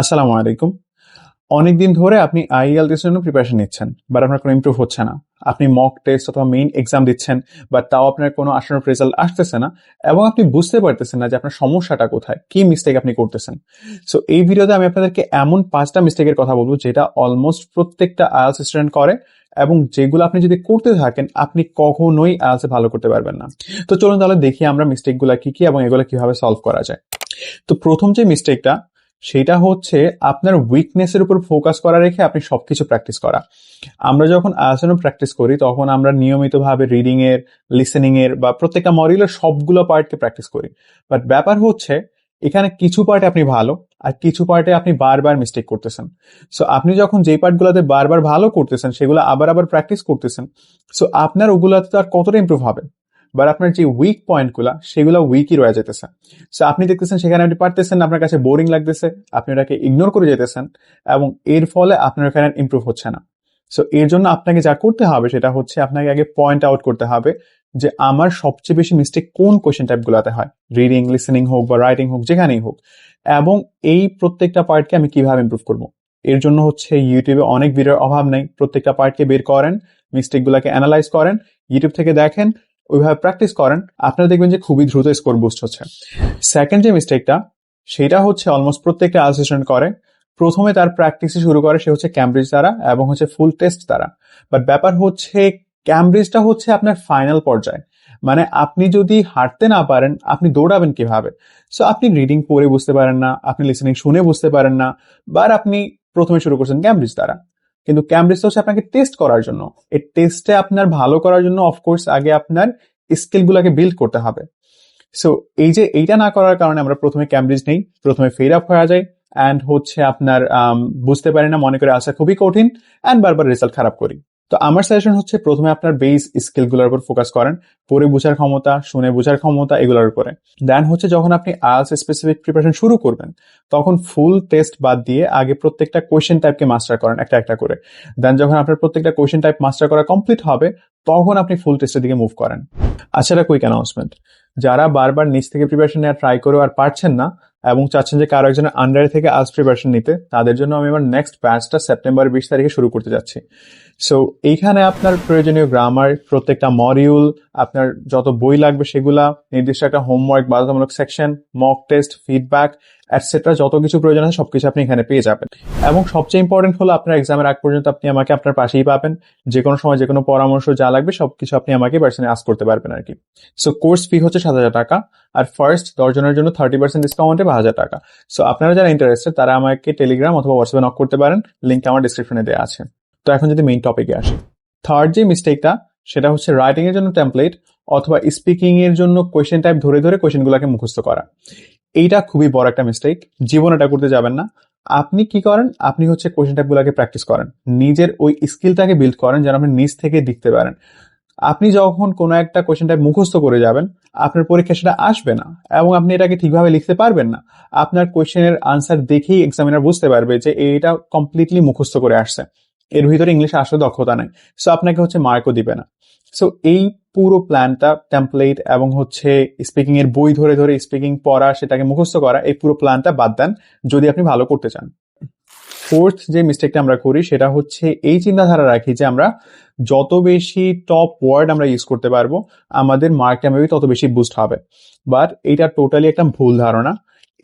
আসসালামু আলাইকুম। অনেকদিন ধরে আপনি আইএলটিএস জন্য প্রিপারেশন নিচ্ছেন বাট আপনার কোনো ইমপ্রুভ হচ্ছে না। আপনি মক টেস্ট অথবা মেইন এক্সাম দিচ্ছেন বাট তাও আপনার কোনো আসানোর রেজাল্ট আসতেছে না, এবং আপনি বুঝতে পারতেছেন না যে আপনার সমস্যাটা কোথায়, কি মিস্টেক আপনি করতেছেন। সো এই ভিডিওতে আমি আপনাদেরকে এমন পাঁচটা মিস্টেকের কথা বলব, যেটা অলমোস্ট প্রত্যেকটা আইএলস স্টুডেন্ট করে, এবং যেগুলো আপনি যদি করতে থাকেন, আপনি কখনোই আইএলসে ভালো করতে পারবেন না। তো চলুন তাহলে দেখি আমরা মিস্টেকগুলো কি কি, এবং এগুলো কীভাবে সলভ করা যায়। তো প্রথম যে মিস্টেকটা সেটা হচ্ছে আপনার উইকনেসের উপর ফোকাস করা রেখে আপনি সবকিছু প্র্যাকটিস করা। আমরা যখন আলোচনা প্র্যাকটিস করি, তখন আমরা নিয়মিতভাবে রিডিং এর লিসেনিং এর বা প্রত্যেকটা মডিউলের সবগুলো পার্টকে প্র্যাকটিস করি। বাট ব্যাপার হচ্ছে, এখানে কিছু পার্টে আপনি ভালো আর কিছু পার্টে আপনি বারবার মিস্টেক করতেছেন। সো আপনি যখন যেই পার্টগুলোতে বারবার ভালো করতেছেন, সেগুলো আবার আবার প্র্যাকটিস করতেছেন সো আপনার ওগুলোতে তো আর কতটা ইম্প্রুভ হবে? বাট আপনার যে উইক পয়েন্টগুলো সেগুলো উইকই রয়ে যেতেছে সো আপনি দেখতেছেন সেখানে আপনি পারতেছেন, আপনার কাছে বোরিং লাগতেছে, আপনি ওটাকে ইগনোর করে যেতেছেন এবং এর ফলে আপনার ওখানে ইম্প্রুভ হচ্ছে না। সো এর জন্য আপনাকে যা করতে হবে, সেটা হচ্ছে আপনাকে আগে পয়েন্ট আউট করতে হবে যে আমার সবচেয়ে বেশি মিস্টেক কোন কোয়েশ্চেন টাইপগুলোতে হয়। রিডিং লিসেনিং হোক বা রাইটিং হোক, যেখানেই হোক। এবং এই প্রত্যেকটা পার্টকে আমি কীভাবে ইম্প্রুভ করব? এর জন্য হচ্ছে ইউটিউবে অনেক ভিডিওর অভাব নেই। প্রত্যেকটা পার্টকে বের করেন মিস্টেকগুলোকে অ্যানালাইজ করেন ইউটিউব থেকে দেখেন ওইভাবে প্র্যাকটিস করেন, আপনারা দেখবেন যে খুবই দ্রুত স্কোর বুস্ট হচ্ছে। সেকেন্ড যে মিস্টেকটা সেটা হচ্ছে অলমোস্ট প্রত্যেকটা অ্যাসিস্ট্যান্ট করে। প্রথমে তার প্র্যাকটিসে শুরু করে, সে হচ্ছে ক্যামব্রিজ দ্বারা এবং হচ্ছে ফুল টেস্ট দ্বারা। বাট ব্যাপার হচ্ছে ক্যামব্রিজটা হচ্ছে আপনার ফাইনাল পর্যায়ে। মানে আপনি যদি হাঁটতে না পারেন, আপনি দৌড়াবেন কীভাবে? সো আপনি রিডিং পড়ে বুঝতে পারেন না, আপনি লিসেনিং শুনে বুঝতে পারেন না বা আপনি প্রথমে শুরু করছেন ক্যামব্রিজ দ্বারা। কিন্তু ক্যামব্রিজ হচ্ছে আপনাকে টেস্ট করার জন্য। এই টেস্টে আপনার ভালো করার জন্য অফকোর্স আগে আপনার স্কিলগুলোকে বিল্ড করতে হবে। সো এই যে এইটা না করার কারণে আমরা প্রথমে ক্যামব্রিজ নেই, প্রথমে ফেড আপ হয়ে যায় অ্যান্ড হচ্ছে আপনার বুঝতে পারি না, মনে করে আসা খুবই কঠিন অ্যান্ড বারবার রেজাল্ট খারাপ করি। তো আমার সাজেশন হচ্ছে প্রথমে আপনার বেস স্কিলগুলোর উপর ফোকাস করেন, পড়ে বোঝার ক্ষমতা, শুনে বোঝার ক্ষমতা এগুলোর উপরে। দেন হচ্ছে যখন আপনি আয়ালস স্পেসিফিক প্রিপারেশন শুরু করবেন, তখন ফুল টেস্ট বাদ দিয়ে আগে প্রত্যেকটা কোয়েশ্চেন টাইপকে মাস্টার করেন একটা একটা করে। দেন যখন আপনার প্রত্যেকটা কোয়েশ্চেন টাইপ মাস্টার করা কমপ্লিট হবে, তখন আপনি ফুল টেস্টের দিকে মুভ করেন। আচ্ছা কুইক অ্যানাউন্সমেন্ট যারা বারবার নিচ থেকে প্রিপারেশন নেওয়া ট্রাই করেও আর পারছেন না এবং চাচ্ছেন যে কারও একজনের আন্ডারে থেকে আজ প্রিপারেশন নিতে, তাদের জন্য আমি আমার নেক্সট ব্যাচটা সেপ্টেম্বর বিশ তারিখে শুরু করতে যাচ্ছি। সো এইখানে আপনার প্রয়োজনীয় গ্রামার প্রত্যেকটা মডিউল আপনার যত বই লাগবে সেগুলা, নির্দিষ্ট একটা হোমওয়ার্ক বাধ্যতামূলক section mock test feedback etcetera যত কিছু প্রয়োজন আছে সবকিছু আপনি এখানে পেয়ে যাবেন। এবং সবচেয়ে ইম্পর্টেন্ট হলো আপনার এক্সামের আগ পর্যন্ত আপনি আমাকে আপনার পাশেই পাবেন। যে কোনো সময় যে কোনো পরামর্শ যা লাগবে সবকিছু আপনি আমাকে পার্সোনালি আস করতে পারবেন আর কি। সো কোর্স ফি হচ্ছে সাত হাজার টাকা আর ফার্স্ট দশজনের জন্য থার্টি পার্সেন্ট ডিসকাউন্টে বা হাজার টাকা। সো আপনারা যারা ইন্টারেস্টেড তারা আমাকে টেলিগ্রাম অথবা হোয়াটসঅ্যাপে নক করতে পারেন। লিঙ্ক আমার ডিসক্রিপশনে দেওয়া আছে। তো এখন যদি মেইন টপিকে আসি থার্ড যে মিস্টেকটা সেটা হচ্ছে রাইটিং এর জন্য টেমপ্লেট অথবা স্পিকিং এর জন্য কোয়েশ্চেন টাইপ ধরে ধরে কোয়েশ্চেনগুলোকে মুখস্থ করা। এইটা খুবই বড় একটা মিস্টেক জীবন এটা করতে যাবেন না। আপনি কি করেন? আপনি হচ্ছে কোয়েশ্চেন টাইপগুলোকে প্র্যাকটিস করেন। নিজের ওই স্কিলটাকে বিল্ড করেন যেন আপনি নিজ থেকে লিখতে পারেন। আপনি যখন কোনো একটা কোয়েশ্চেন টাইপ মুখস্থ করে যাবেন, আপনার পরীক্ষা সেটা আসবে না এবং আপনি এটাকে ঠিকভাবে লিখতে পারবেন না, আপনার কোয়েশ্চেনের আনসার দেখেই এক্সামিনার বুঝতে পারবে যে এটা কমপ্লিটলি মুখস্থ করে আসছে। এর ভিতরে ইংলিশে আসলে দক্ষতা নাই। সো আপনাকে হচ্ছে মার্কও দিবে না। সো এই পুরো প্ল্যানটা টেমপ্লেট এবং হচ্ছে স্পিকিং এর বই ধরে ধরে স্পিকিং পড়া, সেটাকে মুখস্থ করা, এই পুরো প্ল্যানটা বাদ দেন যদি আপনি ভালো করতে চান। ফোর্থ যে মিস্টেকটা আমরা করি, সেটা হচ্ছে এই চিন্তাধারা রাখি যে আমরা যত বেশি টপ ওয়ার্ড আমরা ইউজ করতে পারব, আমাদের মার্কটা মেবি তত বেশি বুস্ট হবে। বাট এইটা টোটালি একটা ভুল ধারণা।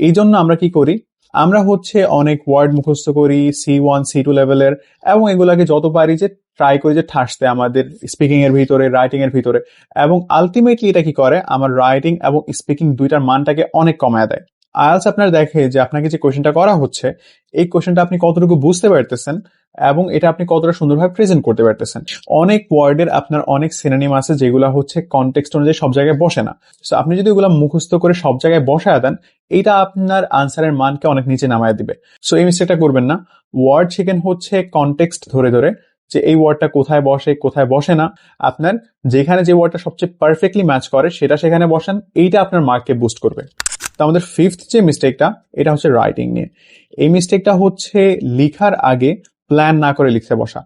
এই জন্য আমরা কি করি আমরা হচ্ছে অনেক ওয়ার্ড মুখস্থ করি সি ওয়ান সি টু লেভেলের এবং এগুলাকে যত পারি যে ট্রাই করি যে ঠাসতে আমাদের স্পিকিং এর ভিতরে রাইটিং এর ভিতরে, এবং আলটিমেটলি এটা কি করে? আমার রাইটিং এবং স্পিকিং দুইটার মানটাকে অনেক কমায় দেয়। আয়ালস আপনার দেখে যে আপনাকে যে কোয়েশ্চেনটা করা হচ্ছে, এই কোয়েশ্চেনটা আপনি কতটুকু বুঝতে পারতেছেন এবং এটা আপনি কতটা সুন্দরভাবে প্রেজেন্ট করতে পারতেছেন। অনেক ওয়ার্ডের আপনার অনেক সিনানিম আছে যেগুলো হচ্ছে কনটেক্সট অনুযায়ী সব জায়গায় বসে না। তো আপনি যদি ওগুলো মুখস্থ করে সব জায়গায় বসায় দেন এইটা আপনার আনসারের মানকে অনেক নিচে নামায় দিবে। সো এই মিস্টেকটা করবেন না। ওয়ার্ড শিখেন হচ্ছে কনটেক্সট ধরে ধরে যে এই ওয়ার্ডটা কোথায় বসে কোথায় বসে না। আপনার যেখানে যে ওয়ার্ডটা সবচেয়ে পারফেক্টলি ম্যাচ করে, সেটা সেখানে বসান, এইটা আপনার মার্ককে বুস্ট করবে। তো, আমাদের ফিফথ যে মিস্টেকটা এটা হচ্ছে রাইটিং নিয়ে। এই মিস্টেকটা হচ্ছে লিখার আগে প্ল্যান না করে লিখতে বসা।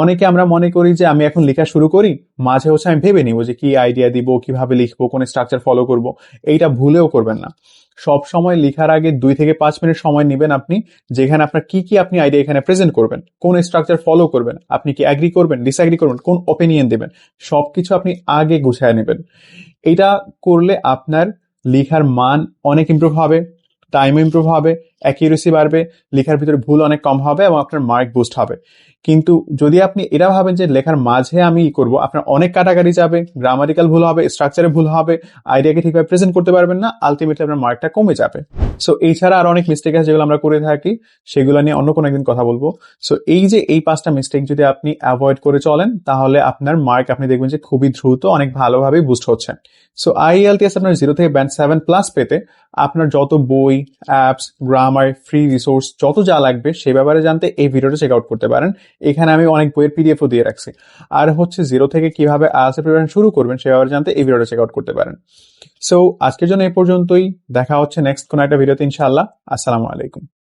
অনেকে আমরা মনে করি যে আমি এখন লেখা শুরু করি, মাঝে হচ্ছে আমি ভেবে নিব যে কি আইডিয়া দিব, কীভাবে লিখব, কোন স্ট্রাকচার ফলো করব, এইটা ভুলেও করবেন না। সব সময় লেখার আগে দুই থেকে পাঁচ মিনিট সময় নেবেন আপনি, যেখানে আপনার কি কি আপনি আইডিয়া এখানে প্রেজেন্ট করবেন, কোন স্ট্রাকচার ফলো করবেন, আপনি কি অ্যাগ্রি করবেন ডিসঅ্যাগ্রি করবেন, কোন ওপিনিয়ন দেবেন, সবকিছু আপনি আগে গুছায় নেবেন। এটা করলে আপনার লেখার মান অনেক ইমপ্রুভ হবে। টাইম ইম্প্রুভ হবে অ্যাকিউরেসি বাড়বে, লেখার ভিতরে ভুল অনেক কম হবে এবং আপনার মার্ক বুস্ট হবে। কিন্তু যদি আপনি এটা ভাবেন যে লেখার মাঝে আমি ই করব, আপনার অনেক কাটাকাটি যাবে গ্রামারিক্যাল ভুল হবে স্ট্রাকচারে ভুল হবে আইডিয়াকে ঠিকভাবে প্রেজেন্ট করতে পারবেন না আলটিমেটলি আপনার মার্কটা কমে যাবে। সো এই ছাড়া আর অনেক মিস্টেক আছে যেগুলো আমরা করে থাকি, সেগুলো নিয়ে অন্য কোনো একদিন কথা বলব। সো এই যে এই পাঁচটা মিস্টেক যদি আপনি অ্যাভয়েড করে চলেন, তাহলে আপনার মার্ক আপনি দেখবেন যে খুবই দ্রুত, অনেক ভালোভাবেই বুস্ট হচ্ছে সো আইএলটিএস আপনার জিরো থেকে ব্যান্ড সেভেন প্লাস পেতে আপনার যত বই অ্যাপস গ্রামার ফ্রি রিসোর্স যত যা লাগবে, সে ব্যাপারে জানতে এই ভিডিওটা চেক আউট করতে পারেন। এখানে আমি অনেক বইয়ের পিডিএফও দিয়ে রাখছি। আর হচ্ছে জিরো থেকে কীভাবে আসে প্রিপারেশন শুরু করবেন সেভাবে জানতে এই ভিডিওটা চেক আউট করতে পারেন। সো আজকের জন্য এই পর্যন্তই। দেখা হচ্ছে নেক্সট কোনো একটা ভিডিওতে ইনশাআল্লাহ। আসসালামু আলাইকুম।